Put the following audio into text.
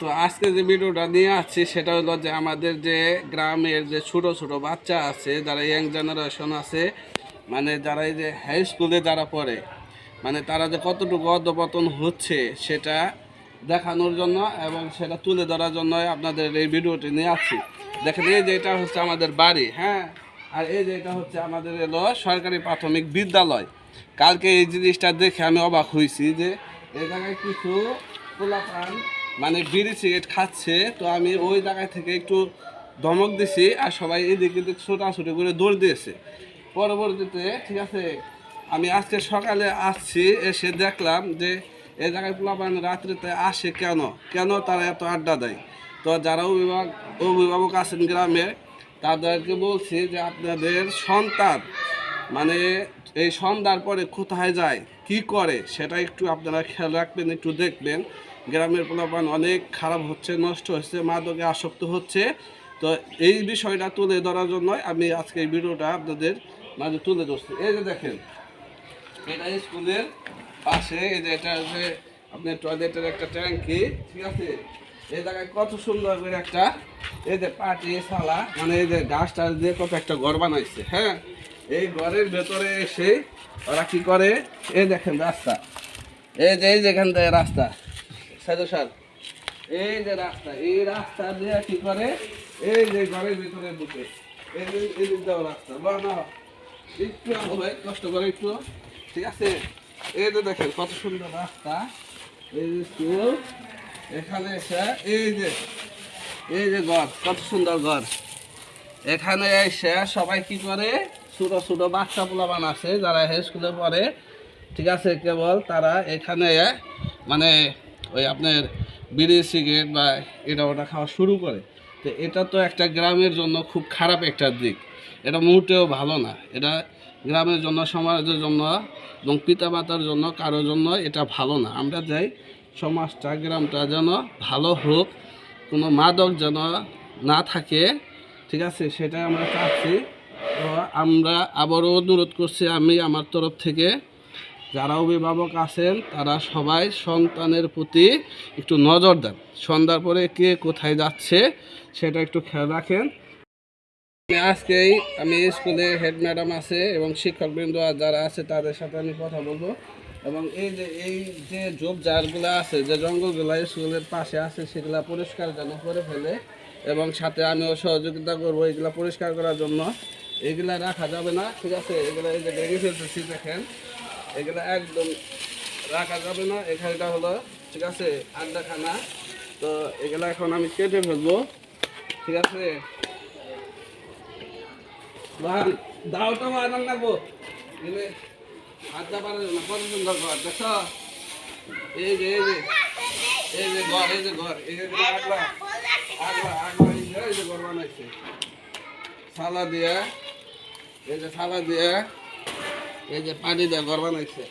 তো আজকে যে ভিডিওটা নিয়ে আসছি, সেটা হলো যে আমাদের যে গ্রামের যে ছোট ছোট বাচ্চা আছে, যারা ইয়াং জেনারেশন আছে মানে যারা এই যে হাই স্কুলে যারা পড়ে মানে তারা যে কতটুকু অধপতন হচ্ছে, সেটা দেখানোর জন্য এবং সেটা তুলে ধরার জন্য আপনাদের এই ভিডিওটি নিয়ে আসছি। দেখেন, এই যে এটা হচ্ছে আমাদের বাড়ি হ্যাঁ? আর এই যে এটা হচ্ছে আমাদের এলো সরকারি প্রাথমিক বিদ্যালয়। কালকে এই জিনিসটা দেখে আমি অবাক হয়েছি যে এই জায়গায় কিছু পোলাপান মানে বিড়ি সিগারেট খাচ্ছে, তো আমি ওই জায়গায় থেকে একটু ধমক দিছি আর সবাই এদিকে ছোটাছুটি করে দৌড় দিয়েছে। পরবর্তীতে, ঠিক আছে, আমি আজকে সকালে আসছি, এসে দেখলাম যে এই জায়গায় পোলাপান রাত্রিতে আসে কেন? কেন তারা এত আড্ডা দেয়? তো যারা অভিভাবক অভিভাবক আছেন গ্রামে, তাদেরকে বলছি যে আপনাদের সন্তান মানে এই সন্ধ্যার পরে কোথায় যায়, কি করে, সেটা একটু আপনারা খেয়াল রাখবেন, একটু দেখবেন। গ্রামের পোলাপান অনেক খারাপ হচ্ছে, নষ্ট হচ্ছে, মাদকে আসক্ত হচ্ছে। তো এই বিষয়টা তুলে ধরার জন্য আমি আজকে এই ভিডিওটা আপনাদের মাঝে তুলে ধরছি। এই যে দেখেন, এটা স্কুলের পাশে, এই যে এটা হচ্ছে আপনার টয়লেটের একটা ট্যাঙ্কি, ঠিক আছে? এই জায়গায় কত সুন্দর করে একটা, এই যে পাটি সালা মানে এই যে গাছটা দিয়ে কত একটা ঘর বানাইছে হ্যাঁ? এই ঘরের ভেতরে এসে ওরা কি করে? এই দেখেন রাস্তা। এই যে, এই যেখান থেকে রাস্তা। সাইদু স্যার এই যে রাস্তা, এই রাস্তা দিয়ে কি করে? এই যে ঘরের ভিতরে ঢুকে। এই যে, এই দিক রাস্তা। বড় না। একটু হবে কষ্ট করে একটু। ঠিক আছে? এই যে দেখেন, কত সুন্দর রাস্তা। এই যে এখানে এসে, এই যে এই যে ঘর, কত সুন্দর ঘর। এখানে এসে সবাই কি করে? ছোটো ছোটো বাচ্চা পোলাবান আছে, যারা স্কুলে পড়ে। ঠিক আছে, কেবল তারা এখানে মানে ওই আপনার বিড়ি, সিগারেট বা এটা ওটা খাওয়া শুরু করে। তো এটা তো একটা গ্রামের জন্য খুব খারাপ একটা দিক। এটা মুহূর্তেও ভালো না। এটা গ্রামের জন্য, সমাজের জন্য এবং পিতামাতার জন্য, কারোর জন্য এটা ভালো না। আমরা যাই সমাজটা, গ্রামটা যেন ভালো হোক, কোনো মাদক যেন না থাকে। ঠিক আছে? সেটাই আমরা চাচ্ছি। তো আমরা আবারও অনুরোধ করছি আমি আমার তরফ থেকে, যারা অভিভাবক আছেন, তারা সবাই সন্তানের প্রতি একটু নজর দেন। সন্ধ্যার পরে কে কোথায় যাচ্ছে, সেটা একটু খেয়াল রাখেন। আজকেই, আমি স্কুলে হেড ম্যাডাম আছে এবং শিক্ষকবৃন্দ যারা আছে, তাদের সাথে আমি কথা বলব। এবং এই যে এই যে জোপ ঝাড়গুলো আছে, যে জঙ্গলগুলো স্কুলের পাশে আছে, সেগুলো পরিষ্কার যেন করে ফেলে। এবং সাথে আমিও সহযোগিতা করব এগুলা পরিষ্কার করার জন্য। এগুলা রাখা যাবে না, ঠিক আছে? এগুলো এই যে ভেঙে ফেলতেছি, দেখেন। এগুলা একদম রাখা যাবে না, এখানটা হলো, ঠিক আছে? আড্ডাখানা। তো এগুলা এখন আমি কেটে ফেলব, ঠিক আছে? দাওটা বানান এলে আড্ডা পারে না ঘর দেখো এই যে এই যে এই যে ঘর, এই যে ঘর, এই যে সালা দিয়ে এই যে সালা দিয়ে এই যে পানি দিয়ে ঘর বানাইছে।